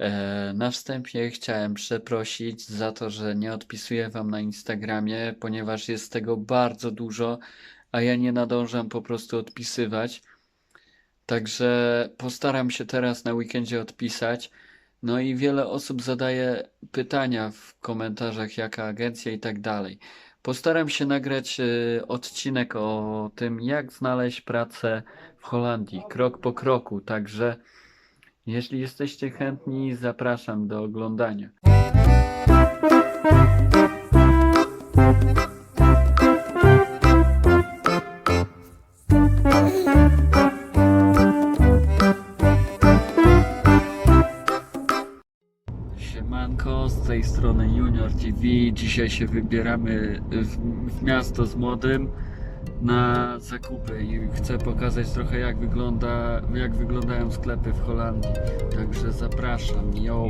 E, na wstępie chciałem przeprosić za to, że nie odpisuję Wam na Instagramie, ponieważ jest tego bardzo dużo, a ja nie nadążam po prostu odpisywać. Także postaram się teraz na weekendzie odpisać. No i wiele osób zadaje pytania w komentarzach, jaka agencja i tak dalej. Postaram się nagrać e, odcinek o tym, jak znaleźć pracę w Holandii, krok po kroku. Także jeśli jesteście chętni, zapraszam do oglądania. Siemanko, z tej strony Junior TV. Dzisiaj się wybieramy w, w miasto z młodym na zakupy i chcę pokazać trochę jak wygląda, jak wyglądają sklepy w Holandii. Także zapraszam. Yo.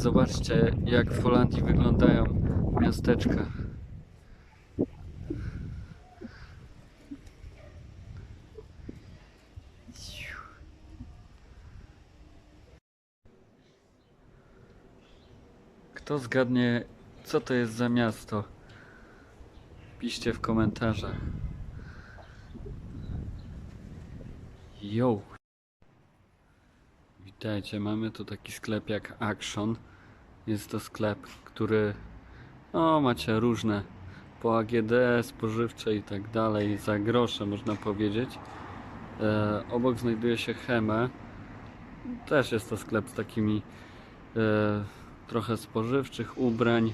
Zobaczcie jak w Holandii wyglądają miasteczka. Kto zgadnie, co to jest za miasto? Piszcie w komentarzach. Yo! Witajcie, mamy tu taki sklep jak Action. Jest to sklep, który no macie różne po AGD, spożywcze i tak dalej, za grosze można powiedzieć. E, obok znajduje się Heme. Też jest to sklep z takimi e, trochę spożywczych ubrań,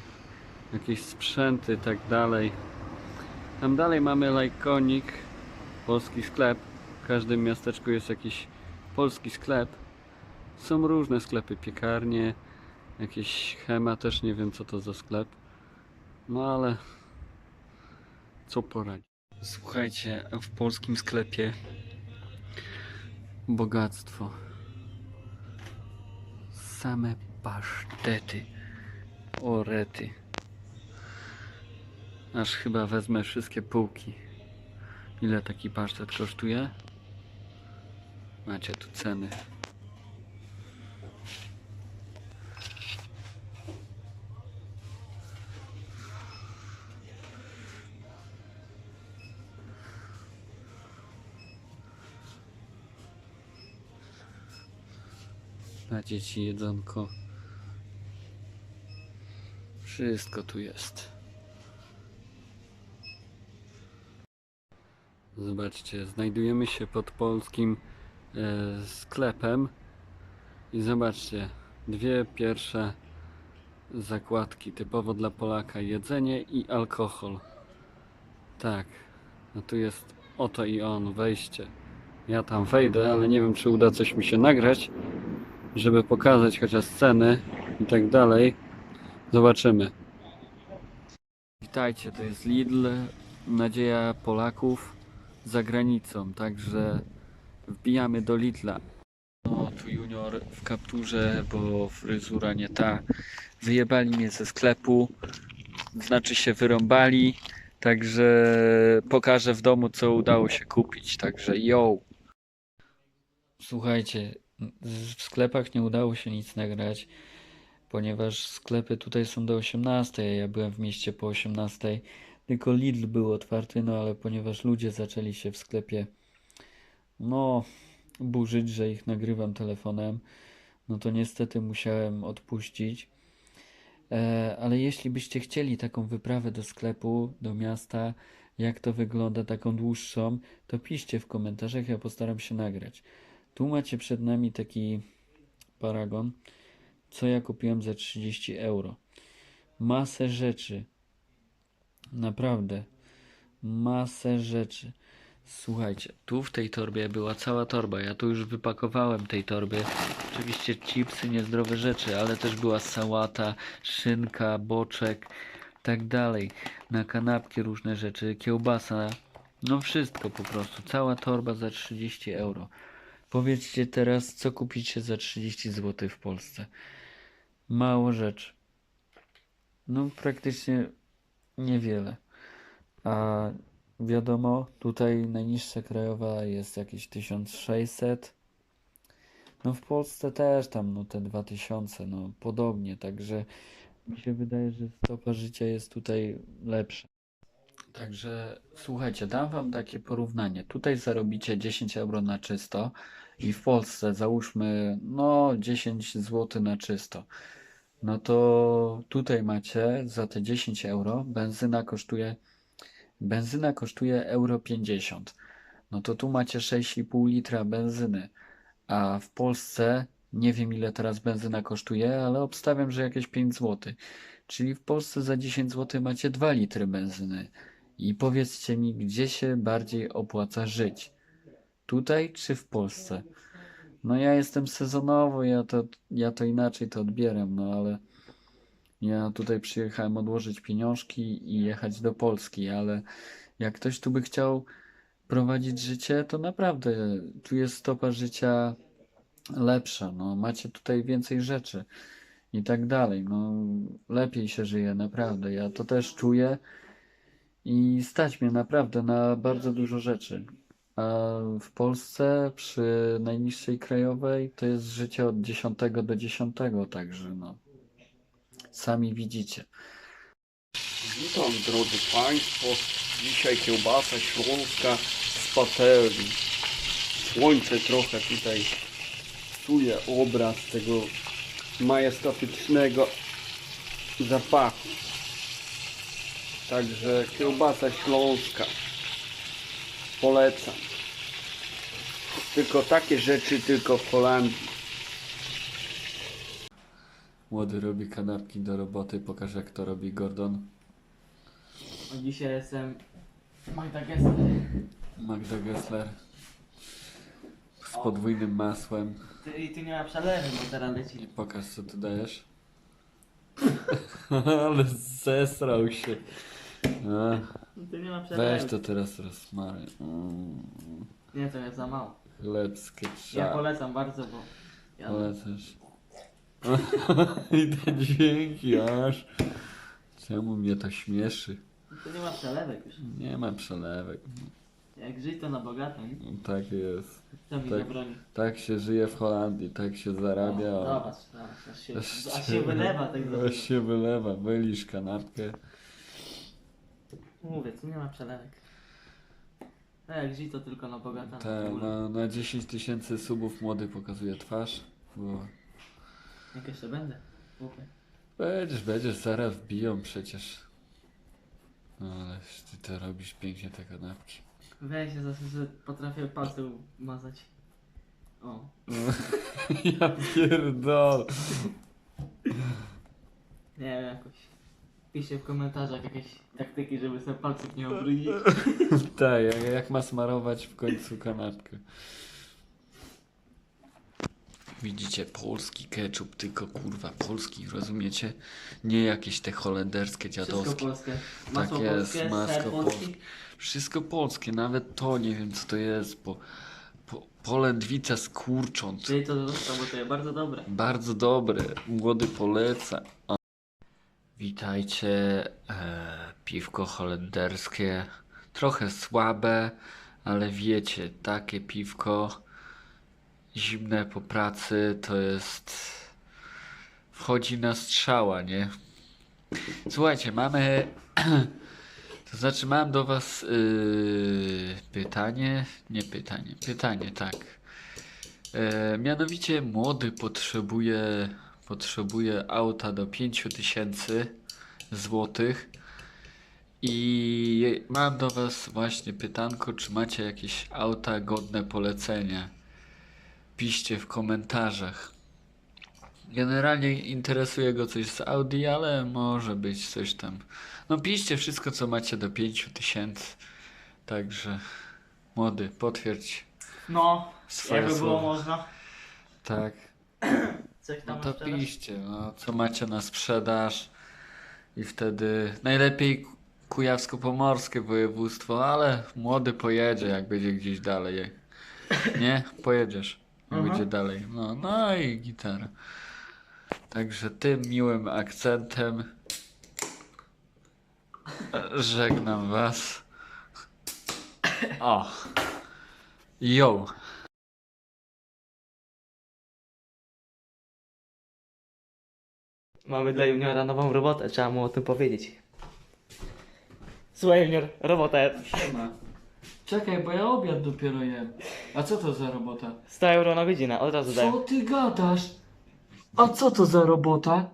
jakieś sprzęty i tak dalej. Tam dalej mamy Lajkonik, polski sklep. W każdym miasteczku jest jakiś polski sklep. Są różne sklepy, piekarnie, jakieś Hema, też nie wiem co to za sklep. No ale co poradzić. Słuchajcie, w polskim sklepie bogactwo. Same pasztety, orety. Aż chyba wezmę wszystkie półki. Ile taki pasztet kosztuje? Macie tu ceny. Dla dzieci jedzonko. Wszystko tu jest. Zobaczcie, znajdujemy się pod polskim e, sklepem i zobaczcie, dwie pierwsze zakładki typowo dla Polaka jedzenie i alkohol. Tak, no tu jest oto i on, wejście. Ja tam wejdę, ale nie wiem czy uda coś mi się nagrać, żeby pokazać chociaż sceny i tak dalej. Zobaczymy. Witajcie, to jest Lidl, nadzieja Polaków za granicą, także wbijamy do Lidla. No, tu junior w kapturze, bo fryzura nie ta. Wyjebali mnie ze sklepu, znaczy się wyrąbali, także pokażę w domu, co udało się kupić, także yo! Słuchajcie, w sklepach nie udało się nic nagrać, ponieważ sklepy tutaj są do 18, a ja byłem w mieście po 18, tylko Lidl był otwarty, no ale ponieważ ludzie zaczęli się w sklepie, no, burzyć, że ich nagrywam telefonem, no to niestety musiałem odpuścić. E, ale jeśli byście chcieli taką wyprawę do sklepu, do miasta, jak to wygląda, taką dłuższą, to piszcie w komentarzach, ja postaram się nagrać. Tu macie przed nami taki paragon, co ja kupiłem za 30 euro. Masę rzeczy. Naprawdę. Masę rzeczy. Słuchajcie, tu w tej torbie była cała torba. Ja tu już wypakowałem tej torbie. Oczywiście chipsy, niezdrowe rzeczy, ale też była sałata, szynka, boczek, tak dalej. Na kanapki różne rzeczy, kiełbasa. No wszystko po prostu. Cała torba za 30 euro. Powiedzcie teraz, co kupicie za 30 zł w Polsce. Mało rzeczy. No praktycznie niewiele. A wiadomo, tutaj najniższa krajowa jest jakieś 1600. No w Polsce też tam no te 2000, no podobnie, także mi się wydaje, że stopa życia jest tutaj lepsza. Także słuchajcie, dam wam takie porównanie. Tutaj zarobicie 10 euro na czysto i w Polsce załóżmy no 10 zł na czysto. No to tutaj macie za te 10 euro benzyna kosztuje benzyna kosztuje euro 50. No to tu macie 6,5 litra benzyny. A w Polsce nie wiem ile teraz benzyna kosztuje, ale obstawiam, że jakieś 5 zł. Czyli w Polsce za 10 zł macie 2 litry benzyny. I powiedzcie mi, gdzie się bardziej opłaca żyć? Tutaj czy w Polsce? No ja jestem sezonowo, ja to, ja to inaczej to odbieram, no ale ja tutaj przyjechałem odłożyć pieniążki i jechać do Polski, ale jak ktoś tu by chciał prowadzić życie, to naprawdę tu jest stopa życia lepsza, no macie tutaj więcej rzeczy i tak dalej, no lepiej się żyje, naprawdę, ja to też czuję i stać mnie naprawdę na bardzo dużo rzeczy. A w Polsce przy najniższej krajowej to jest życie od 10 do 10, także no sami widzicie. Witam drodzy Państwo. Dzisiaj kiełbasa śląska z patelni. Słońce trochę tutaj psuje obraz tego majestatycznego zapachu. Także kiełbasa śląska. Polecam. Tylko takie rzeczy tylko w Holandii. Młody robi kanapki do roboty, pokaż jak to robi Gordon. A dzisiaj jestem Magda Gessler. Magda Gessler z podwójnym masłem. Ty, I tu nie ma przelewy, bo teraz I leci. pokaż co tu dajesz. Ale zesrał się. A, Tu nie ma weź to teraz rozmary. Mm, Nie, to jest za mało. Chlebskie Ja trzeba. polecam bardzo, bo ja Polecasz. I te dźwięki aż. Czemu mnie to śmieszy? tu nie ma przelewek już. Nie ma przelewek. Jak żyć to na bogato, nie? Tak jest. To mi Tak. zabroni. Tak się żyje w Holandii, tak się zarabia. O, a- Zobacz, zobacz, aż się, aż się wylewa tak Aż się wylewa, wylisz kanapkę. Mówię, tu nie ma przelewek. No jak to tylko na bogato. Ta, na, na 10 tysięcy subów młody pokazuje twarz, bo Jak jeszcze będę? Głupie. Będziesz, będziesz, zaraz wbiją przecież. No ale ty to robisz pięknie te kanapki. Weź się zawsze, że potrafię palce umazać. O. ja pierdol. Nie wiem, jakoś. Piszcie w komentarzach jakieś taktyki, żeby sobie palców nie obrudzić. tak, jak, jak ma smarować w końcu kanapkę. Widzicie, polski ketchup, tylko kurwa polski, rozumiecie? Nie jakieś te holenderskie, Wszystko dziadowskie. polskie. Tak Masło jest, polskie, ser polski. polskie. Wszystko polskie, nawet to nie wiem co to jest, bo po, polędwica z kurcząt. Czyli to zostało, bo to jest bardzo dobre. Bardzo dobre, młody poleca. O. Witajcie, e, piwko holenderskie, trochę słabe, ale wiecie, takie piwko zimne po pracy to jest, wchodzi na strzała, nie? Słuchajcie, mamy, to znaczy mam do was yy, pytanie, nie pytanie, pytanie, tak. E, mianowicie młody potrzebuje, potrzebuje auta do 5000 złotych i mam do Was właśnie pytanko, czy macie jakieś auta godne polecenia? Piszcie w komentarzach. Generalnie interesuje go coś z Audi, ale może być coś tam. No piszcie wszystko, co macie do 5000. Także młody, potwierdź No, swoje jakby było słowa. można. Tak. Coś No tam to na sprzedaż? piszcie, no, co macie na sprzedaż i wtedy najlepiej Ku- kujawsko-pomorskie województwo, ale młody pojedzie, jak będzie gdzieś dalej. Nie? Pojedziesz, jak będzie dalej. No, no i gitara. Także tym miłym akcentem żegnam was. O. Yo. Mamy dla juniora nową robotę, trzeba mu o tym powiedzieć. Słuchaj junior, robota Siema. Czekaj, bo ja obiad dopiero jem. A co to za robota? 100 euro na godzinę, od razu daję. Co ty gadasz? A co to za robota?